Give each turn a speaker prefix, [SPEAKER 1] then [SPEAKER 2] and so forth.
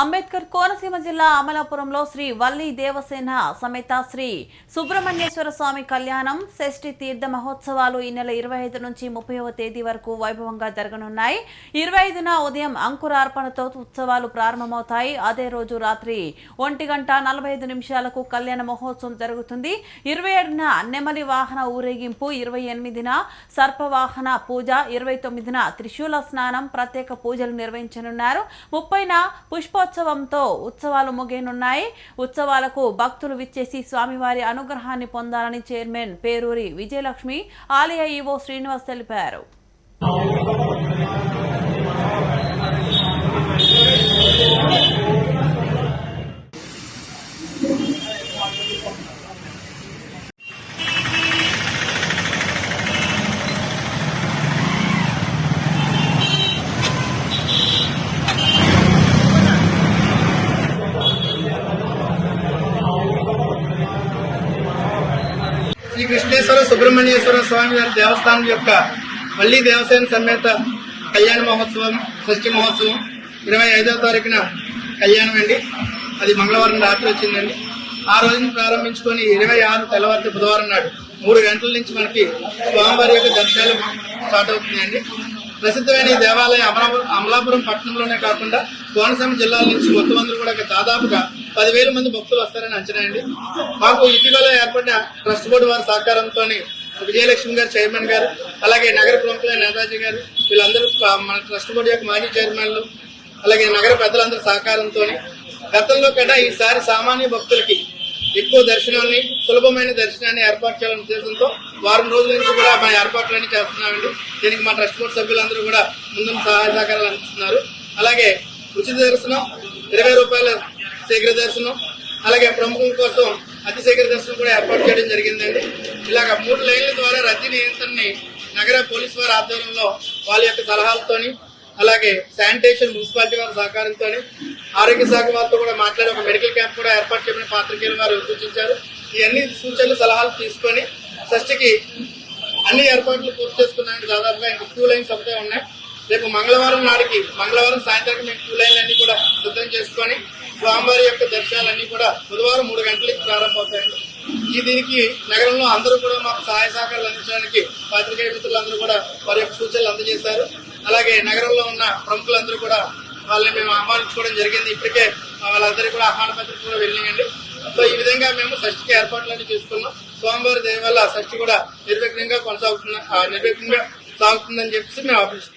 [SPEAKER 1] అంబేద్కర్ కోనసీమ జిల్లా అమలాపురంలో శ్రీ వల్లి దేవసేన సమేత శ్రీ సుబ్రహ్మణ్యేశ్వర స్వామి కళ్యాణం షష్ఠి తీర్థ మహోత్సవాలు ఈ నెల ఇరవై ఐదు నుంచి ముప్పైవ తేదీ వరకు వైభవంగా జరగనున్నాయి. ఇరవై ఐదున ఉదయం అంకురార్పణతో ఉత్సవాలు ప్రారంభమవుతాయి. అదే రోజు రాత్రి ఒంటి గంట నలభై ఐదు నిమిషాలకు కళ్యాణ మహోత్సవం జరుగుతుంది. ఇరవై ఏడున నెమలి వాహన ఊరేగింపు ఇరవై ఎనిమిదిన సర్పవాహన పూజ ఇరవై తొమ్మిదిన త్రిశూల స్నానం ప్రత్యేక పూజలు నిర్వహించనున్నారు. ముప్పైన పుష్ప పుష్పోత్సవంతో ఉత్సవాలు ముగియనున్నాయి. ఉత్సవాలకు భక్తులు విచ్చేసి స్వామివారి అనుగ్రహాన్ని పొందాలని చైర్మన్ పేరూరి విజయలక్ష్మి ఆలయ ఈవో శ్రీనివాస్ తెలిపారు.
[SPEAKER 2] శ్రీ కృష్ణేశ్వర సుబ్రహ్మణ్యేశ్వర స్వామి వారి దేవస్థానం యొక్క మళ్ళీ దేవసేన సమేత కళ్యాణ మహోత్సవం షష్ఠి మహోత్సవం. ఇరవై ఐదవ తారీఖున కళ్యాణం అండి. అది మంగళవారం రాత్రి వచ్చిందండి. ఆ రోజున ప్రారంభించుకొని ఇరవై ఆరు తెల్లవారి బుధవారం నాడు మూడు గంటల నుంచి మనకి స్వామివారి యొక్క దర్శనాలు స్టార్ట్ అవుతున్నాయండి. ప్రసిద్ధమైన ఈ దేవాలయం అమలాపురం అమలాపురం పట్టణంలోనే కాకుండా కోనసీమ జిల్లాల నుంచి మొత్తం అందరూ కూడా దాదాపుగా పదివేల మంది భక్తులు వస్తారని అంచనా అండి. మాకు ఇటీవల ఏర్పడిన ట్రస్ట్ బోర్డు వారి సహకారంతో విజయలక్ష్మి గారు చైర్మన్ గారు అలాగే నగర ప్రముఖులైన నేతాజీ గారు వీళ్ళందరూ మన ట్రస్ట్ బోర్డు యొక్క మాజీ చైర్మన్లు అలాగే నగర పెద్దలందరి సహకారంతో గతంలో కన్నా ఈసారి సామాన్య భక్తులకి ఎక్కువ దర్శనాన్ని సులభమైన దర్శనాన్ని ఏర్పాటు చేయాలనే ఉద్దేశంతో వారం రోజుల నుంచి కూడా మా ఏర్పాట్లన్నీ చేస్తున్నామండి. దీనికి మా ట్రస్ట్ బోర్డు సభ్యులందరూ కూడా ముందు సహాయ సహకారాలు అందిస్తున్నారు. అలాగే ఉచిత దర్శనం ఇరవై రూపాయల శేఖర దర్శనం అలాగే ప్రముఖుల కోసం అతి శీఘ్ర దర్శనం కూడా ఏర్పాటు చేయడం జరిగిందండి. ఇలాగ మూడు లైన్ల ద్వారా రద్దీ నియంత్రణని నగర పోలీసు వారి ఆధ్వర్యంలో వాళ్ళ యొక్క సలహాలతోని అలాగే శానిటేషన్ మున్సిపాలిటీ వారి సహకారంతో ఆరోగ్య శాఖ వారితో కూడా మాట్లాడి ఒక మెడికల్ క్యాంప్ కూడా ఏర్పాటు చేయమని పాత్రికేయులు వారు సూచించారు. ఇవన్నీ సూచనలు సలహాలు తీసుకొని షష్టికి అన్ని ఏర్పాట్లు పూర్తి చేసుకున్నాయండి. దాదాపుగా ఇంకా టూ లైన్స్ ఒకటే ఉన్నాయి. రేపు మంగళవారం నాడికి మంగళవారం సాయంత్రానికి మేము టూ లైన్లు అన్ని కూడా సిద్ధం చేసుకొని స్వామివారి యొక్క దర్శనాలన్నీ కూడా బుధవారం మూడు గంటలకి ప్రారంభమవుతాయండి. ఈ దీనికి నగరంలో అందరూ కూడా మాకు సహాయ సహకారాలు అందించడానికి పాత్రికేయ మిత్రులందరూ కూడా వారి యొక్క సూచనలు అందజేశారు. అలాగే నగరంలో ఉన్న ప్రముఖులందరూ కూడా వాళ్ళని మేము ఆహ్వానించుకోవడం జరిగింది. ఇప్పటికే వాళ్ళందరికీ కూడా ఆహ్వాన పత్రిక కూడా వెళ్ళియండి సో ఈ విధంగా మేము షష్ఠికి ఏర్పాట్లన్నీ చేసుకున్నాం. స్వామివారి దయ వల్ల షష్ఠి కూడా నిర్విఘ్నంగా కొనసాగుతున్న ఆ, నిర్విఘ్నంగా సాగుతుందని చెప్పేసి మేము ఆశిస్తున్నాం